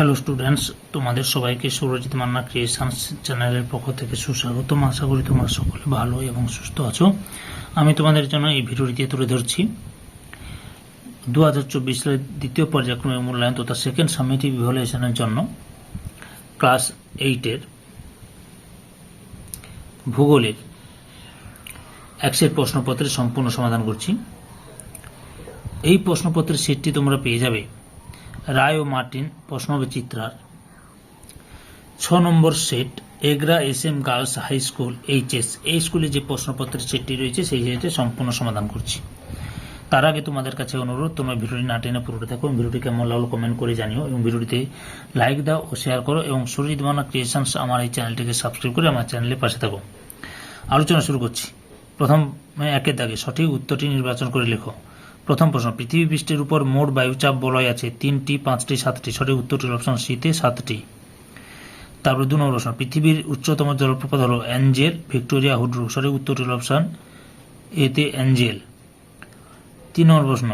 Hello students তোমাদের সবাইকে Surajit Manna creations চ্যানেলের পক্ষ থেকে সুস্বাগতম। আশা করি তোমরা সকলে ভালো এবং সুস্থ আছো। আমি তোমাদের জন্য এই ভিডিওটিতে তুলে ধরছি। দু হাজার চব্বিশ সালের দ্বিতীয় পর্যায়ক্রমে মূল্যায়ন তথা সেকেন্ড সামিটিভ ইভ্যালুয়েশনের জন্য ক্লাস এইটের ভূগোলের এক্সের প্রশ্নপত্রের সম্পূর্ণ সমাধান করছি। এই প্রশ্নপত্রের সেটটি তোমরা পেয়ে যাবে। রায় ও মার্টিন প্রশ্নবিচিত্রার ছ number set, Egra S M girls high school HS এই স্কুলে যে প্রশ্নপত্রের সেটটি রয়েছে, সেই সেটে সম্পূর্ণ সমাধান করছি। তার আগে তোমাদের কাছে অনুরোধ, তোমরা ভিডিওটি না টেনে পুরোটা এবং ভিডিওটি কেমন লাগল কমেন্ট করে জানিও এবং ভিডিওটিতে লাইক দাও ও শেয়ার করো এবং সুরজিৎ মানা ক্রিয়েশনস আমার এই চ্যানেলটিকে সাবস্ক্রাইব করে আমার চ্যানেলের পাশে থাকো। আলোচনা শুরু করছি। প্রথম একের দাগে সঠিক উত্তরটি নির্বাচন করে লেখো। প্রথম প্রশ্ন, পৃথিবী পৃষ্ঠের উপর মোট বায়ুচাপ বলয় আছে তিনটি, পাঁচটি, সাতটি। সঠিক উত্তরটির অপশন শীতে সাতটি। তারপর দু নম্বর প্রশ্ন, পৃথিবীর উচ্চতম জলপ্রপাত হল অ্যাঞ্জেল, ভিক্টোরিয়া, হুড্রু। সঠিক উত্তরটির অপশন এতে অ্যাঞ্জেল। তিন নম্বর প্রশ্ন,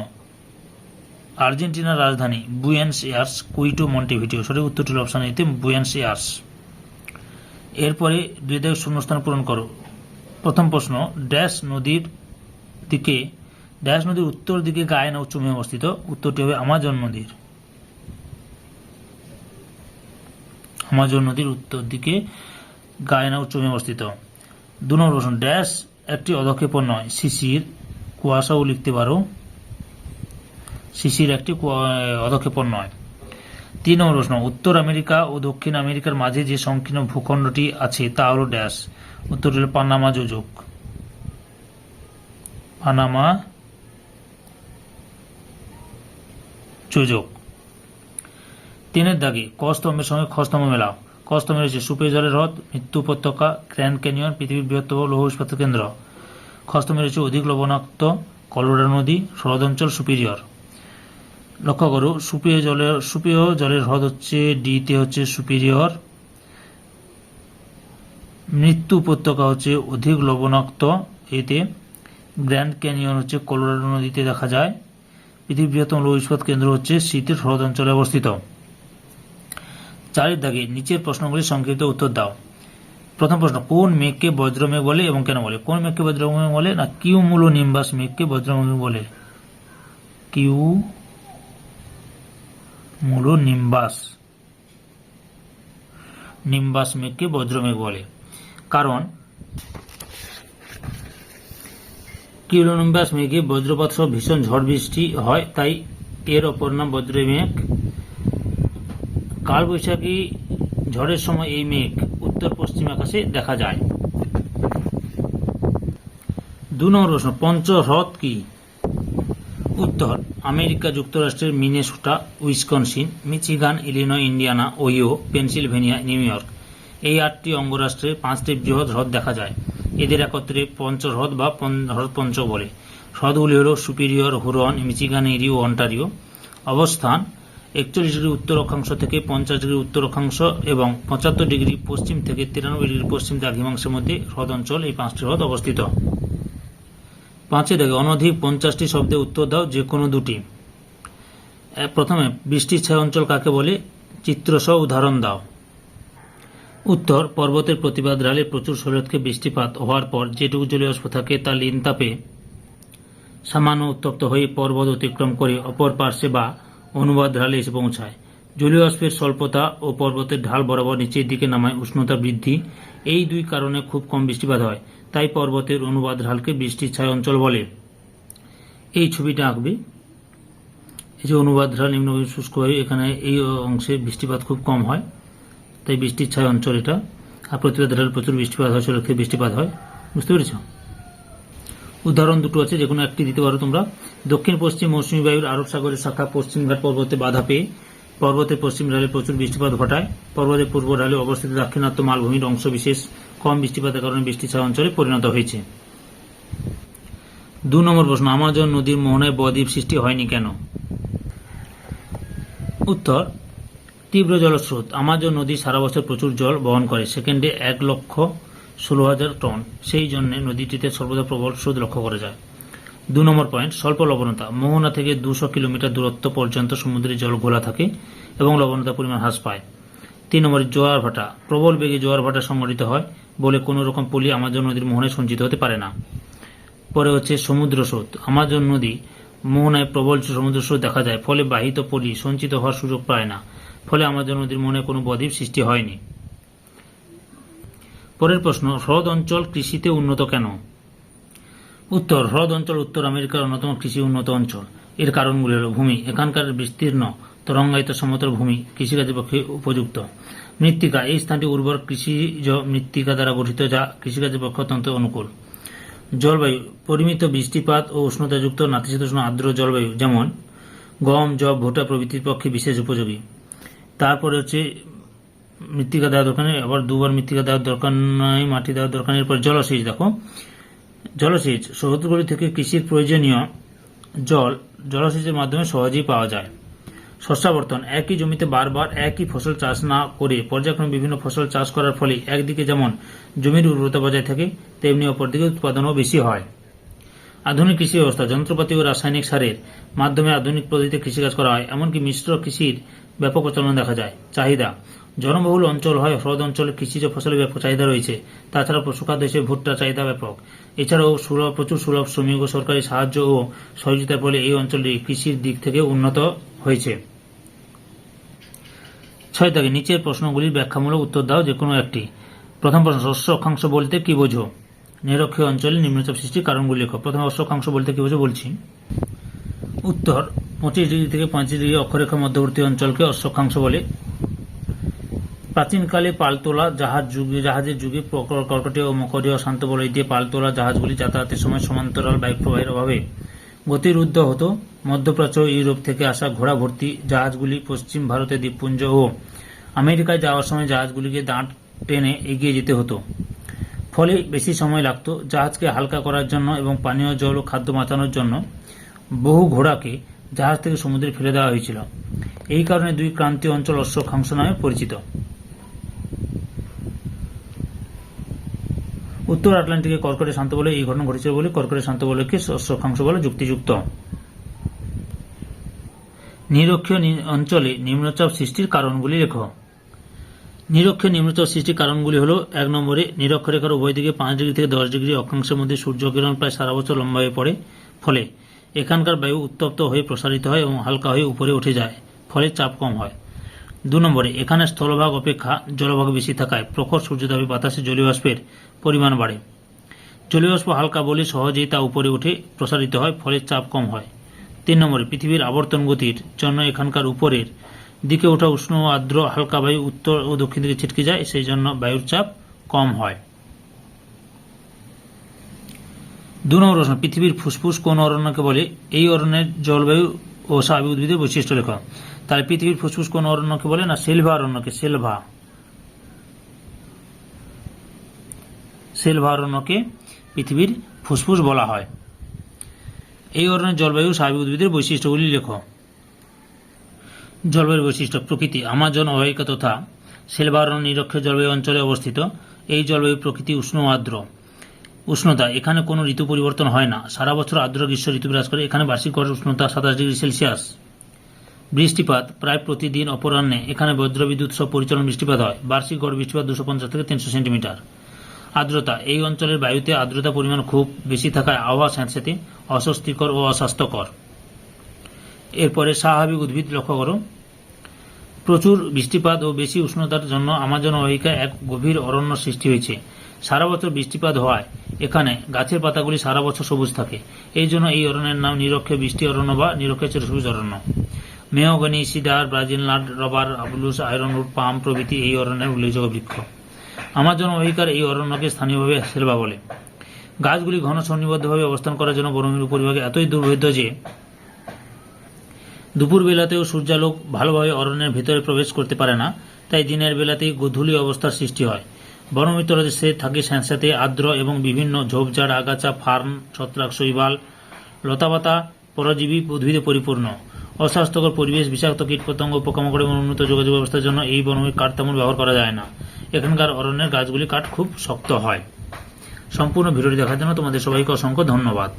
আর্জেন্টিনার রাজধানী বুয়েন্স এয়ার্স, কুইটো, মন্টেভিডিও। সঠিক উত্তরটির অপশন এতে বুয়েন্স এয়ার্স। এরপরে দুই থেকে শূন্যস্থান পূরণ করো। প্রথম প্রশ্ন, ড্যাশ নদীর দিকে ড্যাশ নদীর উত্তর দিকে গায়না উচ্চভূমি অবস্থিত। উত্তরটি হবে আমাজন নদীর। আমাজন নদীর উত্তর দিকে গায়না উচ্চভূমি অবস্থিত। দু নম্বর প্রশ্ন ড্যাশ একটি অধক্ষেপণ নয়, শিশির। কুয়াশাও লিখতে পারো। শিশির একটি অধক্ষেপণ নয়। তিন নম্বর প্রশ্ন উত্তর আমেরিকা ও দক্ষিণ আমেরিকার মাঝে যে সংকীর্ণ ভূখণ্ডটি আছে, তা হল ড্যাশ। উত্তরটি হল পানামা যোজক। পানামা যোজক তিনের দাগে কস্তম্ভের সঙ্গে খস্তম্ভ মেলাও। কস্তম্ভে রয়েছে সুপে জলের হ্রদ, মৃত্যু উপত্যকা, গ্র্যান্ড ক্যানিয়ন, পৃথিবীর বৃহত্তম লৌহ ইস্পাত কেন্দ্র। খস্তম্ভে রয়েছে অধিক লবণাক্ত কলোরা নদী শরদ অঞ্চল সুপিরিয়র। লক্ষ্য করো, সুপেয় জলের সুপেয় জলের হ্রদ হচ্ছে ডিতে হচ্ছে সুপিরিয়র। মৃত্যু উপত্যকা হচ্ছে অধিক লবণাক্ত এতে। গ্র্যান্ড ক্যানিয়ন হচ্ছে কলোরাডো নদীতে দেখা যায়। পৃথিবীর বৃহত্তম লৌহ ইস্পাত কেন্দ্র হচ্ছে শীতের হ্রদ অঞ্চলে অবস্থিত। চারের দাগে নিচের প্রশ্নগুলি সংক্ষিপ্ত উত্তর দাও। প্রথম প্রশ্ন, কোন মেঘকে বজ্রমেঘ বলে এবং কেন বলে? কোন মেঘকে বজ্রমেঘ বলে না কিউ মূল নিম্বাস মেঘকে বজ্রমেঘ বলে? কিউ মূল নিম্বাস নিম্বাস মেঘকে বজ্রমেঘ বলে। কারণ কিউলোনিম্বাস মেঘে বজ্রপাত সহ ভীষণ ঝড় বৃষ্টি হয়, তাই এর অপর নাম বজ্র মেঘ। কালবৈশাখী ঝড়ের সময় এই মেঘ উত্তর পশ্চিম আকাশে দেখা যায়। দু নম্বর প্রশ্ন, পঞ্চহ্রদ কি? উত্তর, আমেরিকা যুক্তরাষ্ট্রের Minnesota, Wisconsin, Michigan, Illinois, Indiana, Ohio, Pennsylvania, New York. এই আটটি অঙ্গরাষ্ট্রে পাঁচটি বৃহৎ হ্রদ দেখা যায়। এদের একত্রে পঞ্চহ্রদ বা হ্রদ পঞ্চ বলে। হ্রদগুলি হল সুপিরিয়র হুরন, মিচিগান এরি ও অন্টারিও। অবস্থান, একচল্লিশ ডিগ্রি উত্তর অক্ষাংশ থেকে পঞ্চাশ ডিগ্রি উত্তর অক্ষাংশ এবং পঁচাত্তর ডিগ্রি পশ্চিম থেকে তিরানব্বই ডিগ্রি পশ্চিম দ্রাঘিমাংশের মধ্যে হ্রদ অঞ্চল এই পাঁচটি হ্রদ অবস্থিত। পাঁচে দেখে, অনধিক পঞ্চাশটি শব্দে উত্তর দাও যে কোনো দুটি। প্রথমে বৃষ্টির ছায়া অঞ্চল কাকে বলে? চিত্রসহ উদাহরণ দাও। উত্তর, পর্বতের প্রতিবাদ ঢালে প্রচুর শরীরকে বৃষ্টিপাত হওয়ার পর যেটুকু জলীয় বাষ্প থাকে তা লিন তাপে। সামান্য উত্তপ্ত হয়ে পর্বত অতিক্রম করে অপর পার্শ্বে বা অনুবাদ ঢালে এসে পৌঁছায়। জলীয় বাষ্পের স্বল্পতা ও পর্বতের ঢাল বরাবর নিচের দিকে নামায় উষ্ণতা বৃদ্ধি। এই দুই কারণে খুব কম বৃষ্টিপাত হয়, তাই পর্বতের অনুবাদ ঢালকে বৃষ্টির ছায় অঞ্চল বলে। এই ছবিটা আঁকবে। এই যে অনুবাদ ঢাল নিম্নভূমি শুষ্ক হয় এখানে এই অংশে বৃষ্টিপাত খুব কম হয়। তাই বৃষ্টির ছায় অঞ্চল এটা। আর প্রতিবাদ ঢাল প্রচুর বৃষ্টিপাত হয় শরীরকে বৃষ্টিপাত হয়। বুঝতে পেরেছ? উদাহরণ দুটো আছে যে কোনো একটি দিতে পারো তোমরা। দক্ষিণ, পশ্চিম মৌসুমী বায়ুর আরব সাগরের শাখা পশ্চিমঘাট পর্বতে বাধা পেয়ে পর্বতের পশ্চিম ঢালে প্রচুর বৃষ্টিপাত ঘটায়। পর্বতের পূর্ব ঢালে অবস্থিত দাক্ষিণাত্য মালভূমির অংশ বিশেষ কম বৃষ্টিপাতের কারণে বৃষ্টি ছায়া অঞ্চলে পরিণত হয়েছে। দু নম্বর প্রশ্ন, আমাজন নদীর মোহনায় বদ্বীপ সৃষ্টি হয়নি কেন? উত্তর তীব্র জলস্রোত। আমাজন নদী সারা বছর প্রচুর জল বহন করে। সেকেন্ডে এক লক্ষ ষোলো হাজার টন। সেই জন্য নদীটিতে সর্বদা প্রবল স্রোত লক্ষ্য করা যায়। দু নম্বর পয়েন্ট, স্বল্প লবণতা। মোহনা থেকে দুশো কিলোমিটার দূরত্ব পর্যন্ত সমুদ্রের জল ঘোলা থাকে এবং লবণতার পরিমাণ হ্রাস পায়। তিন নম্বরে, জোয়ার ভাটা। প্রবল বেগে জোয়ার ভাটা সংঘটিত হয় বলে কোনো রকম পলি আমাজন নদীর মোহনে সঞ্চিত হতে পারে না। পরে হচ্ছে সমুদ্র স্রোত। আমাজন নদী মোহনায় প্রবল সমুদ্র স্রোত দেখা যায়, ফলে বাহিত পলি সঞ্চিত হওয়ার সুযোগ পায় না। ফলে আমাদের নদীর মনে কোনো বদ্বীপ সৃষ্টি হয়নি। পরের প্রশ্ন, হ্রদ অঞ্চল কৃষিতে উন্নত কেন? উত্তর, হ্রদ অঞ্চল উত্তর আমেরিকার অন্যতম কৃষি উন্নত অঞ্চল। এর কারণগুলি হল ভূমি, এখানকার বিস্তীর্ণ, তরঙ্গায়িত সমতল ভূমি, কৃষিকাজের পক্ষে উপযুক্ত। মৃত্তিকা, এই স্থানটি উর্বর কৃষিজ মৃত্তিকা দ্বারা গঠিত, যা কৃষিকাজের পক্ষে অত্যন্ত অনুকূল। জলবায়ু, পরিমিত বৃষ্টিপাত ও উষ্ণতাযুক্ত নাতিশীতোষ্ণ আর্দ্র জলবায়ু, যেমন গম জব ভুট্টা প্রভৃতির পক্ষে বিশেষ উপযোগী। তারপরে হচ্ছে মৃত্তিকা দেওয়া দরকার নেই, আবার দুবার মৃত্তিকা দেওয়ার দরকার নাই, মাটি দেওয়ার দরকার নেই। এরপর জলসেচ, দেখো। জলসেচ সমুদ্রগুলি থেকে কৃষির প্রয়োজনীয় জল জলসেচের মাধ্যমে সহজেই পাওয়া যায়। শস্যাবর্তন একই জমিতে বারবার একই ফসল চাষ না করে পর্যায়ক্রমে বিভিন্ন ফসল চাষ করার ফলে একদিকে যেমন জমির উর্বরতা বজায় থাকে, তেমনি অপরদিকে উৎপাদনও বেশি হয়। আধুনিক কৃষি ব্যবস্থা, যন্ত্রপাতি ও রাসায়নিক সারের মাধ্যমে আধুনিক পদ্ধতিতে কৃষিকাজ করা হয়। এমনকি মিশ্র কৃষির ব্যাপক প্রচলন দেখা যায়। চাহিদা। জনবহুল অঞ্চল হয় হ্রদ অঞ্চলে কৃষিজ ফসলের ব্যাপক চাহিদা রয়েছে। তাছাড়া পশুখাদ্য হিসেবে ভুট্টা চাহিদা ব্যাপক। এছাড়াও সুলভ, প্রচুর সুলভ শ্রমিক ও সরকারি সাহায্য ও সহযোগিতার ফলে এই অঞ্চলটি কৃষির দিক থেকে উন্নত হয়েছে। ছয় থেকে নিচের প্রশ্নগুলির ব্যাখ্যামূলক উত্তর দাও যে কোনো একটি। প্রথম প্রশ্ন, শস্য অক্ষাংশ বলতে কি বোঝো? নিরক্ষীয় অঞ্চলে নিম্নচাপ সৃষ্টির কারণগুলি লেখো। প্রথম অক্ষাংশ বলতে কি বোঝো বলছি। উত্তর পঁচিশ ডিগ্রি থেকে পঁয়ত্রিশ ডিগ্রি অক্ষরেখা মধ্যবর্তী অঞ্চলকে অশ্বক্ষাংশ বলে। প্রাচীনকালে পালতোলা জাহাজ যুগে জাহাজের যুগে কর্কটীয় ও মকরীয় শান্ত বলয় দিয়ে পালতোলা জাহাজগুলি যাতায়াতের সময় সমান্তরাল বায়ু প্রবাহের অভাবে গতিরুদ্ধ হতো। মধ্যপ্রাচ্য ইউরোপ থেকে আসা ঘোড়া ভর্তি জাহাজগুলি পশ্চিম ভারতের দ্বীপপুঞ্জ ও আমেরিকায় যাওয়ার সময় জাহাজগুলিকে দাঁড় টেনে এগিয়ে যেতে হতো। ফলে বেশি সময় লাগতো। জাহাজকে হালকা করার জন্য এবং পানীয় জল ও খাদ্য বাঁচানোর জন্য বহু ঘোড়াকে জাহাজ থেকে সমুদ্রে ফেলে দেওয়া হয়েছিল। এই কারণে দুই ক্রান্তীয় অঞ্চল অশ্বক্ষাংশ নামে পরিচিত। উত্তর আটলান্টিকে কর্কটে শান্ত বলে এই ঘটনা ঘটেছিল বলে কর্কটে শান্ত বলয়কে অশ্বক্ষাংশ বলে যুক্তিযুক্ত। নিরক্ষীয় অঞ্চলে নিম্নচাপ সৃষ্টির কারণগুলি লেখো। নিরক্ষীয় নিম্নচাপ সৃষ্টির কারণগুলি হল, এক নম্বরে, নিরক্ষরেখার উভয় দিকে পাঁচ ডিগ্রি থেকে দশ ডিগ্রি অক্ষাংশের মধ্যে সূর্যকিরণ প্রায় সারা বছর লম্বা হয়ে পড়ে। ফলে এখানকার বায়ু উত্তপ্ত হয়ে প্রসারিত হয় এবং হালকা হয়ে উপরে উঠে যায়, ফলে চাপ কম হয়। দু নম্বরে, এখানে স্থলভাগ অপেক্ষা জলভাগ বেশি থাকায় প্রখর সূর্যতাপে বাতাসে জলীয় বাষ্পের পরিমাণ বাড়ে। জলীয় বাষ্প হালকা বলে সহজেই তা উপরে উঠে প্রসারিত হয়, ফলে চাপ কম হয়। তিন নম্বরে, পৃথিবীর আবর্তন গতির জন্য এখানকার উপরের দিকে ওঠা উষ্ণ ও আর্দ্র হালকা বায়ু উত্তর ও দক্ষিণ দিকে ছিটকে যায়, সেই জন্য বায়ুর চাপ কম হয়। দু নম্বর প্রশ্ন, পৃথিবীর ফুসফুস কোন অরণ্যকে বলে? এই অরণ্যের জলবায়ু ও স্বাভাবিক উদ্ভিদের বৈশিষ্ট্য লেখা। তাহলে পৃথিবীর ফুসফুস কোন অরণ্যকে বলে না, সেলভা অরণ্যকে? সেলভা। সেলভা অরণ্যকে পৃথিবীর ফুসফুস বলা হয়। এই অরণ্যের জলবায়ু, স্বাভাবিক উদ্ভিদের বৈশিষ্ট্যগুলি লেখ। জলবায়ুর বৈশিষ্ট্য, প্রকৃতি, আমাজন অববাহিকা তথা সেলভা অরণ্য নিরক্ষীয় জলবায়ু অঞ্চলে অবস্থিত। এই জলবায়ু প্রকৃতি উষ্ণ আর্দ্র। উষ্ণতা, এখানে কোনো ঋতু পরিবর্তন হয় না। সারা বছর আর্দ্র গ্রীষ্ম ঋতু বিরাজ করে এখানে বার্ষিক গড় উষ্ণতা সাতাশ ডিগ্রি সেলসিয়াস। বৃষ্টিপাত প্রায় প্রতিদিন অপরাহ্নে, এখানে বজ্রবিদ্যুৎ সহ পরিচালন বৃষ্টিপাত হয়। বার্ষিক গড় বৃষ্টিপাত দুশো পঞ্চাশ থেকে তিনশো সেন্টিমিটার। আর্দ্রতা, এই অঞ্চলের বায়ুতে আর্দ্রতা পরিমাণ খুব বেশি থাকায় আবহাওয়া স্যাঁতস্যাঁতে অস্বস্তিকর ও অস্বাস্থ্যকর। এরপরে স্বাভাবিক উদ্ভিদ লক্ষ্য করো। প্রচুর বৃষ্টিপাত ও বেশি উষ্ণতার জন্য আমাজন অববাহিকায় এক গভীর অরণ্য সৃষ্টি হয়েছে। সারা বছর বৃষ্টিপাত হওয়ায় এখানে গাছের পাতাগুলি সারা বছর সবুজ থাকে। এই জন্য এই অরণ্যের নাম নিরক্ষে বৃষ্টি অরণ্য বা নিরক্ষে চিরসবুজ অরণ্য। Mahogany, cedar, Brazil nut, rubber, আবলুস ironwood palm প্রভৃতি এই অরণ্যের উল্লেখযোগ্য বৃক্ষ। আমাজন অববাহিকার এই অরণ্যকে স্থানীয়ভাবে সেলভা বলে। গাছগুলি ঘন সন্নিবদ্ধভাবে অবস্থান করার জন্য বনভূমির উপরিভাগে এতই দুর্ভেদ্য যে দুপুর বেলাতেও সূর্যালোক ভালোভাবে অরণ্যের ভেতরে প্রবেশ করতে পারে না, তাই দিনের বেলাতেই গোধূলি অবস্থার সৃষ্টি হয়। বনমিত্র দেশে থাকে স্যাঁতস্যাঁতে আর্দ্র এবং বিভিন্ন ঝোপঝাড়, আগাছা ফার্ম ছত্রাক, শৈবাল, লতাপাতা, পরজীবী উদ্ভিদে পরিপূর্ণ। অস্বাস্থ্যকর পরিবেশ, বিষাক্ত কীটপতঙ্গ, পোকামাকড় এবং উন্নত যোগাযোগ ব্যবস্থার জন্য এই বনভূমির কাঠ তেমন ব্যবহার করা যায় না। এখানকার অরণ্যের গাছগুলি কাঠ খুব শক্ত হয়। সম্পূর্ণ ভিডিওটি দেখার জন্য তোমাদের সবাইকে অসংখ্য ধন্যবাদ।